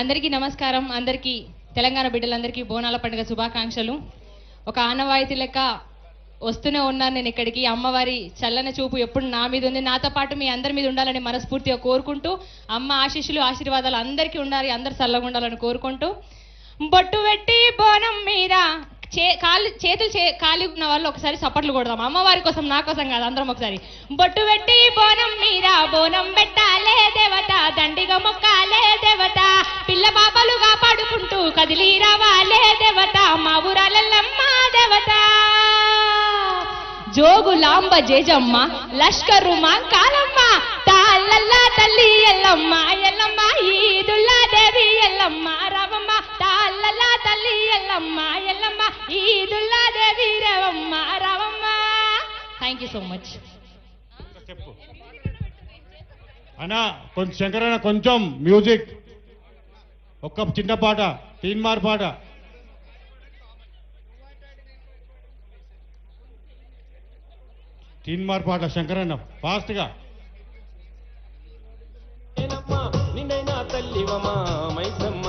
అందరికీ నమస్కారం. అందరికీ తెలంగాణ బిడ్డలందరికీ బోనాల పండుగ శుభాకాంక్షలు. ఒక ఆనవాయితీ లెక్క వస్తూనే ఉన్నాను నేను ఇక్కడికి. అమ్మవారి చల్లని చూపు ఎప్పుడు నా మీద ఉంది. నాతో పాటు మీ అందరి మీద ఉండాలని మనస్ఫూర్తిగా కోరుకుంటూ అమ్మ ఆశీస్సులు ఆశీర్వాదాలు అందరికీ ఉండాలి. అందరు చల్లగా ఉండాలని కోరుకుంటూ బొట్టు పెట్టి బోనం మీద చే కాలు చేతులు చే కాలి ఉన్న వాళ్ళు ఒకసారి చప్పట్లు కొడదాం. అమ్మవారి కోసం నా కోసం కాదు అందరం ఒకసారి. బొట్టు పెట్టి బోనం మీద బోనం జోగులాంబ జేజమ్మ లష్కరు మా కాలమ్మ తాళ్ళల్లా తల్లి ఎల్లమ్మ ఎల్లమ్మ ఈదుల్లా దేవి ఎల్లమ్మ రవమ్మ తాళ్ళల్లా తల్లి ఎల్లమ్మ ఎల్లమ్మ ఈదుల్లా దేవి Ravamma Ravamma. Thank you so much చెప్పు. అన్నా కొంచెం శంకరన్న కొంచెం మ్యూజిక్. ఒక్క చిన్న పాట తీన్మార్ పాట. తీన్మార్ పాట శంకరన్న ఫాస్ట్గా నేనమ్మా నిన్నైనా తల్లివమా మైసమ్మ.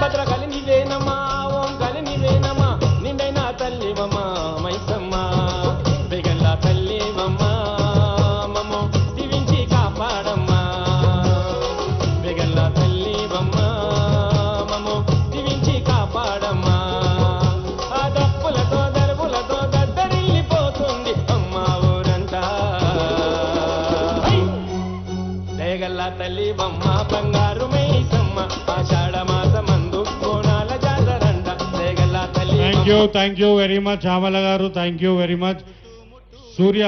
భద్రకలి నీవేనమ్మా ఓం కలి నీవేనమ్మా నిన్నైనా తల్లివమా తల్లి బొమ్మ బంగారు మైసమ్మ ఆషాఢ మాసమందు కోణాల జాతరంట. దయగల్లా తల్లి thank you thank you very much Amala గారు thank you very much Surya